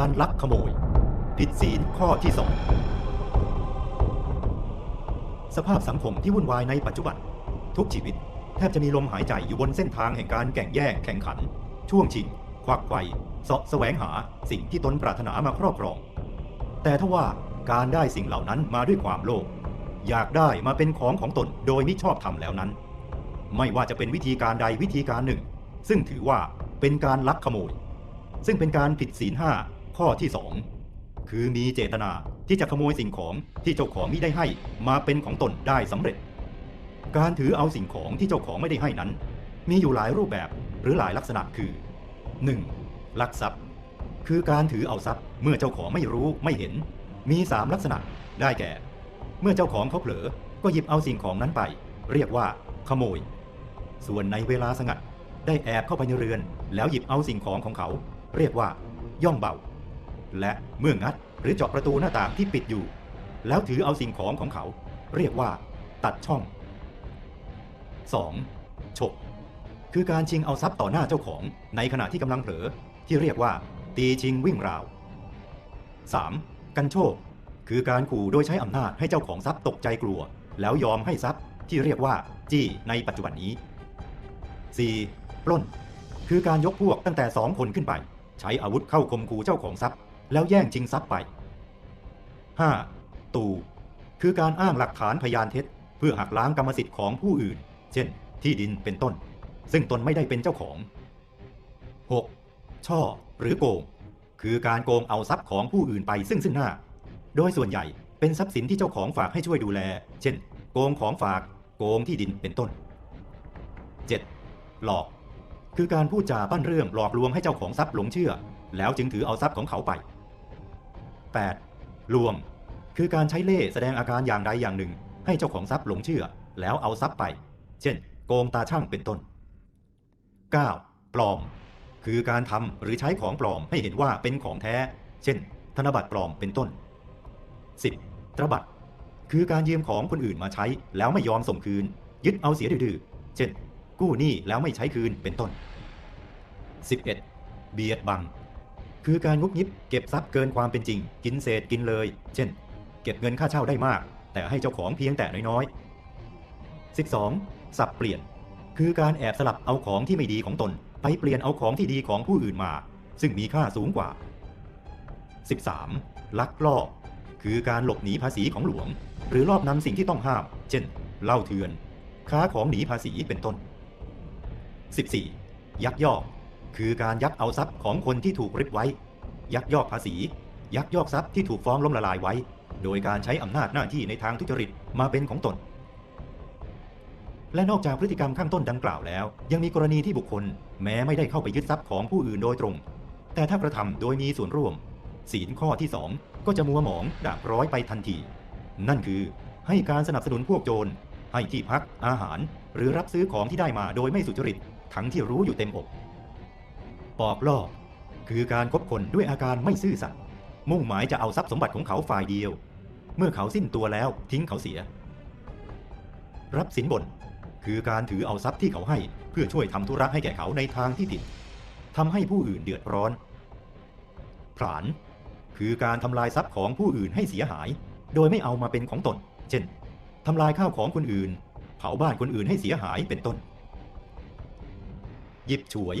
การลักขโมย ผิดศีลข้อที่สองสภาพสังคมที่วุ่นวายในปัจจุบัน ทุกชีวิต แทบจะมีลมหายใจอยู่บนเส้นทางแห่งการแข่งแย่งแข่งขัน ช่วงชิง ควักไขว่เสาะแสวงหาสิ่งที่ตนปรารถนามาครอบครอง แต่ถ้าว่าการได้สิ่งเหล่านั้นมาด้วยความโลภอยากได้มาเป็นของของตนโดยมิชอบทำแล้วนั้น ไม่ว่าจะเป็นวิธีการใดวิธีการหนึ่ง ซึ่งถือว่าเป็นการลักขโมย ซึ่งเป็นการผิดศีลห้า ข้อที่สองคือมีเจตนาที่จะขโมยสิ่งของที่เจ้าของมิได้ให้มาเป็นของตนได้สำเร็จ การถือเอาสิ่งของที่เจ้าของไม่ได้ให้นั้น มีอยู่หลายรูปแบบหรือหลายลักษณะคือ 1. ลักทรัพย์ คือการถือเอาทรัพย์เมื่อเจ้าของไม่รู้ไม่เห็น มี 3 ลักษณะได้แก่ เมื่อเจ้าของเขาเผลอก็หยิบเอาสิ่งของนั้นไป เรียกว่า ขโมย ส่วนในเวลาสงัดได้แอบเข้าไปในเรือน แล้วหยิบเอาสิ่งของของเขา เรียกว่า ย่องเบา และเมื่องัดหรือเจาะประตูหน้าต่างที่ปิดอยู่ แล้วถือเอาสิ่งของของเขา เรียกว่า ตัดช่อง 2. ฉกคือการชิงเอาทรัพย์ต่อหน้าเจ้าของในขณะที่กำลังเผลอที่เรียกว่า ตีชิงวิ่งราว 3. กันโชค คือการขู่โดยใช้อำนาจให้เจ้าของทรัพย์ตกใจกลัว แล้วยอมให้ทรัพย์ที่เรียกว่า จี้ในปัจจุบันนี้ 4. ปล้น คือการยกพวกตั้งแต่สองคนขึ้นไป ใช้อาวุธเข้าข่มขู่เจ้าของทรัพย์ แล้วแย่งชิงทรัพย์ไป 5. ตูคือการอ้างหลักฐานพยานเท็จ เพื่อหักล้างกรรมสิทธิ์ของผู้อื่น เช่น ที่ดินเป็นต้น ซึ่งตนไม่ได้เป็นเจ้าของ 6. ช่อ หรือโกง คือการโกงเอาทรัพย์ของผู้อื่นไปซึ่งซึ่งหน้า โดยส่วนใหญ่เป็นทรัพย์สินที่เจ้าของฝากให้ช่วยดูแล เช่น โกงของฝาก โกงที่ดินเป็นต้น 7. หลอก คือการพูดจาปั้นเรื่องหลอกลวงให้เจ้าของทรัพย์หลงเชื่อ แล้วจึงถือเอาทรัพย์ของเขาไป 8. ลวง คือการใช้เล่แสดงอาการอย่างใดอย่างหนึ่ง ให้เจ้าของทรัพย์หลงเชื่อ แล้วเอาทรัพย์ไป เช่น โกงตาช่างเป็นต้น 9. ปลอม คือการทำหรือใช้ของปลอมให้เห็นว่าเป็นของแท้ เช่น ธนบัตรปลอมเป็นต้น 10. ตระบัดคือการยืมของคนอื่นมาใช้แล้วไม่ยอมส่งคืน ยึดเอาเสียดื้อเช่น กู้หนี้แล้วไม่ใช้คืนเป็นต้น 11. เบียดบัง คือการงุบยิบเก็บทรัพย์เกินความเป็นจริง กินเศษกินเลย เช่น เก็บเงินค่าเช่าได้มาก แต่ให้เจ้าของเพียงแต่น้อยๆ 12. สับเปลี่ยน คือการแอบสลับเอาของที่ไม่ดีของตน ไปเปลี่ยนเอาของที่ดีของผู้อื่นมา ซึ่งมีค่าสูงกว่า 13. ลักลอบ คือการหลบหนีภาษีของหลวง หรือลอบนำสิ่งที่ต้องห้าม เช่นเหล้าเถื่อน ค้าของหนีภาษีเป็นต้น 14. ยักยอก คือการยักเอาทรัพย์ของคนที่ถูกริบไว้ ยักยอกภาษี ยักยอกทรัพย์ที่ถูกฟ้องล้มละลายไว้ โดยการใช้อำนาจหน้าที่ในทางทุจริตมาเป็นของตน และนอกจากพฤติกรรมข้างต้นดังกล่าวแล้ว ยังมีกรณีที่บุคคล แม้ไม่ได้เข้าไปยึดทรัพย์ของผู้อื่นโดยตรง แต่ถ้ากระทำโดยมีส่วนร่วม ศีลข้อที่สองก็จะมัวหมองด่างพร้อยไปทันที นั่นคือให้การสนับสนุนพวกโจรให้ที่พักอาหาร หรือรับซื้อของที่ได้มาโดยไม่สุจริตทั้งที่รู้อยู่เต็มอก ปอกลอก คือการคบคนด้วยอาการไม่ซื่อสัตย์มุ่งหมายจะเอาทรัพย์สมบัติของเขาฝ่ายเดียว เมื่อเขาสิ้นตัวแล้วทิ้งเขาเสีย รับสินบน คือการถือเอาทรัพย์ที่เขาให้ เพื่อช่วยทำธุระให้แก่เขาในทางที่ผิดทำให้ผู้อื่นเดือดร้อนผลาน คือการทำลายทรัพย์ของผู้อื่นให้เสียหาย โดยไม่เอามาเป็นของตน เช่นทำลายข้าวของคนอื่น เผาบ้านคนอื่นให้เสียหายเป็นต้น หยิบฉวย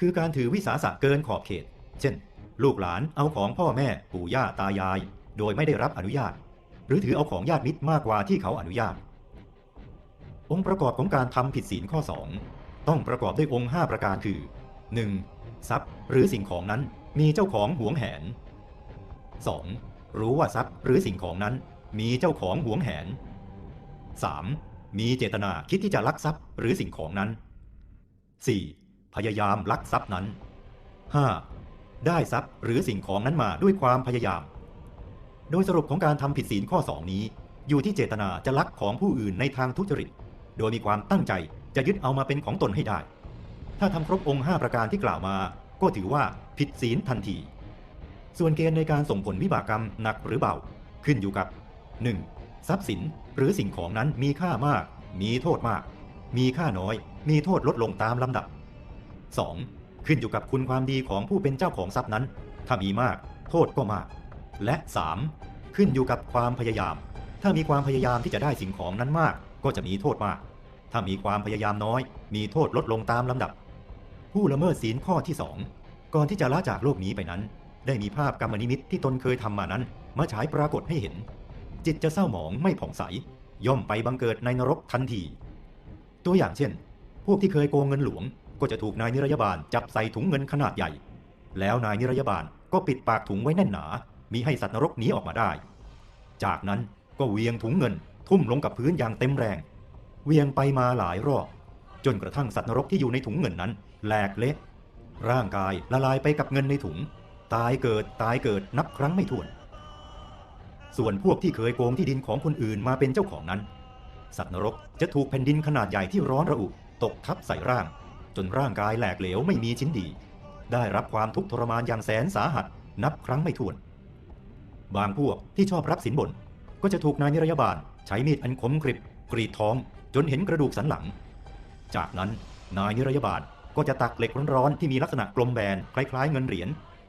คือการถือวิสาสะเกินขอบเขต เช่น ลูกหลานเอาของพ่อแม่ปู่ย่าตายาย โดยไม่ได้รับอนุญาต หรือถือเอาของญาติมิตรมากกว่าที่เขาอนุญาต องค์ประกอบของการทำผิดศีลข้อ 2 ต้องประกอบด้วยองค์ 5 ประการคือ 1. ทรัพย์หรือสิ่งของนั้นมีเจ้าของหวงแหน 2. รู้ว่าทรัพย์หรือสิ่งของนั้นมีเจ้าของหวงแหน 3. มีเจตนาคิดที่จะลักทรัพย์หรือสิ่งของนั้น 4. พยายามลักทรัพย์นั้น 5. ได้ทรัพย์หรือสิ่งของนั้นมาด้วยความพยายาม โดยสรุปของการทำผิดศีลข้อ 2 นี้ อยู่ที่เจตนาจะลักของผู้อื่นในทางทุจริต โดยมีความตั้งใจจะยึดเอามาเป็นของตนให้ได้ ถ้าทำครบองค์ 5 ประการที่กล่าวมา ก็ถือว่าผิดศีลทันที ส่วนเกณฑ์ในการส่งผลวิบากกรรมหนักหรือเบา ขึ้นอยู่กับ 1. ทรัพย์สินหรือสิ่งของนั้นมีค่ามาก มีโทษมาก มีค่าน้อย มีโทษลดลงตามลำดับ 2. ขึ้นอยู่กับคุณความดีของผู้เป็นเจ้าของทรัพย์นั้น ถ้ามีมากโทษก็มาก และ 3. ขึ้นอยู่กับความพยายาม ถ้ามีความพยายามที่จะได้สิ่งของนั้นมาก ก็จะมีโทษมาก ถ้ามีความพยายามน้อย มีโทษลดลงตามลำดับ ผู้ละเมิดศีลข้อที่ 2 ก่อนที่จะละจากโลกนี้ไปนั้น ได้มีภาพกรรมนิมิตที่ตนเคยทำมานั้น มาฉายปรากฏให้เห็น จิตจะเศร้าหมองไม่ผ่องใส ย่อมไปบังเกิดในนรกทันที ตัวอย่างเช่น พวกที่เคยโกงเงินหลวง ก็จะถูกนายนิรยาบาลจับใส่ถุงเงินขนาดใหญ่ แล้วนายนิรยาบาลก็ปิดปากถุงไว้แน่นหนา มีให้สัตว์นรกหนีออกมาได้ จากนั้นก็เวียงถุงเงิน ทุ่มลงกับพื้นอย่างเต็มแรง เวียงไปมาหลายรอบ จนกระทั่งสัตว์นรกที่อยู่ในถุงเงินนั้นแหลกเละร่างกายละลายไปกับเงินในถุง ตายเกิดตายเกิดนับครั้งไม่ถ้วน ส่วนพวกที่เคยโกงที่ดินของคนอื่นมาเป็นเจ้าของนั้น สัตว์นรกจะถูกแผ่นดินขนาดใหญ่ที่ร้อนระอุตกทับใส่ร่าง จนร่างกายแหลกเหลวไม่มีชิ้นดี ได้รับความทุกข์ทรมานอย่างแสนสาหัส นับครั้งไม่ถ้วน บางพวกที่ชอบรับสินบน ก็จะถูกนายนิรยาบาลใช้มีดอันคมกริบกรีดท้องจนเห็นกระดูกสันหลัง จากนั้นนายนิรยาบาลก็จะตักเหล็กร้อนๆที่มีลักษณะกลมแบนคล้ายๆ เงินเหรียญ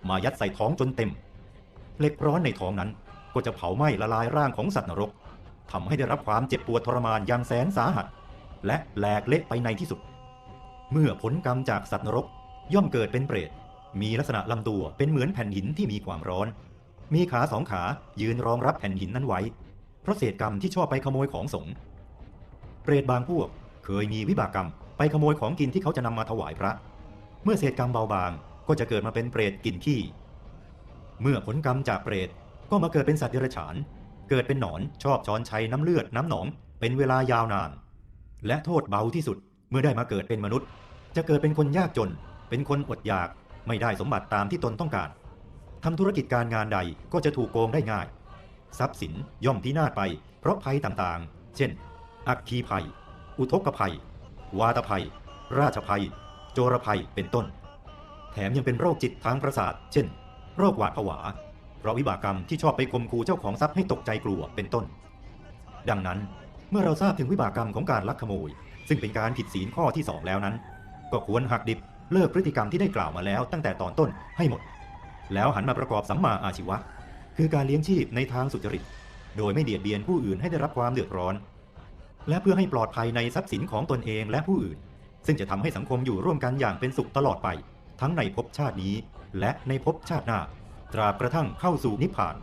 มายัดใส่ท้องจนเต็ม เหล็กร้อนในท้องนั้นก็จะเผาไหม้ละลายร่างของสัตว์นรกทำให้ได้รับความเจ็บปวดทรมานอย่างแสนสาหัส และแหลกเละไปในที่สุด เมื่อผลกรรมจากสัตว์นรก ย่อมเกิดเป็นเปรต มีลักษณะลำตัวเป็นเหมือนแผ่นหินที่มีความร้อน มีขาสองขายืนรองรับแผ่นหินนั้นไว้ เพราะเศษกรรมที่ชอบไปขโมยของสงฆ์เปรตบางพวกเคยมีวิบากกรรมไปขโมยของกินที่เขาจะนำมาถวายพระ เมื่อเศษกรรมเบาบางก็จะเกิดมาเป็นเปรตกินขี้ เมื่อผลกรรมจากเปรตก็มาเกิดเป็นสัตว์เดรัจฉาน เกิดเป็นหนอนชอบช้อนชัยน้ำเลือดน้ำหนอง เป็นเวลายาวนาน และโทษเบาที่สุด เมื่อได้มาเกิดเป็นมนุษย์ จะเกิดเป็นคนยากจน เป็นคนอดอยากไม่ได้สมบัติตามที่ตนต้องการทำธุรกิจการงานใดก็จะถูกโกงได้ง่าย ทรัพย์สินย่อมพินาศไป เพราะภัยต่างๆ เช่น อัคคีภัย อุทกภัย วาตภัย ราชภัย โจรภัยเป็นต้น แถมยังเป็นโรคจิตทางประสาท เช่น โรคหวาดผวา เพราะวิบากกรรมที่ชอบไปข่มขู่เจ้าของทรัพย์ให้ตกใจกลัวเป็นต้น ดังนั้น เมื่อเราทราบถึงวิบากกรรมของการลักขโมย ซึ่งเป็นการผิดศีลข้อที่สองแล้วนั้น ก็ควรหักดิบเลิกพฤติกรรมที่ได้กล่าวมาแล้วตั้งแต่ตอนต้นให้หมด แล้วหันมาประกอบสัมมาอาชีวะ คือการเลี้ยงชีพในทางสุจริต โดยไม่เบียดเบียนผู้อื่นให้ได้รับความเดือดร้อน และเพื่อให้ปลอดภัยในทรัพย์สินของตนเองและผู้อื่น ซึ่งจะทำให้สังคมอยู่ร่วมกันอย่างเป็นสุขตลอดไป ทั้งในภพชาตินี้ และในภพชาติหน้า ตราบกระทั่งเข้าสู่นิพพาน